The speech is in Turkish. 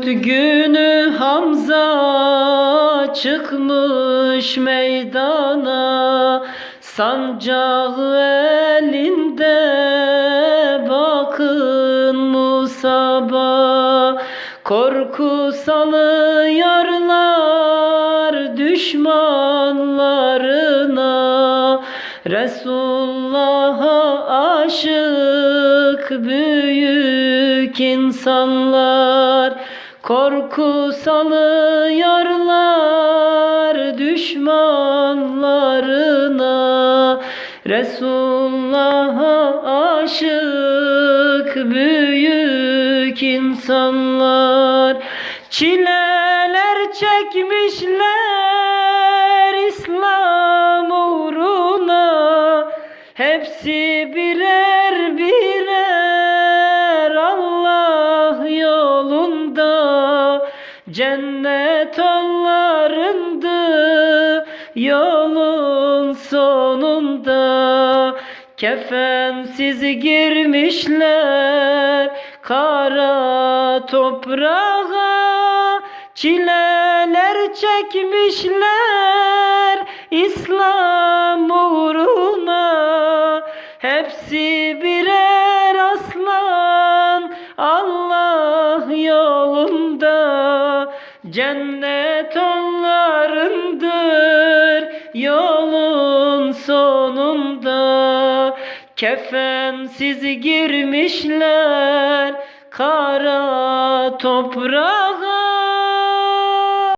Günü Hamza çıkmış meydana Sancağı elinde bakın Musab'a. Korku salıyorlar düşmanlarına Resulullah'a aşık büyük insanlar Korku salıyorlar düşmanlarına. Resulullah'a aşık büyük insanlar. Çileler çekmişler İslam uğruna. Hepsi birer birer Cennet onlarındı yolun sonunda. Kefensiz girmişler kara toprağa. Çileler çekmişler İslam uğruna. Hepsi birer Cennet onlarındır yolun sonunda. Kefensiz girmişler kara toprağa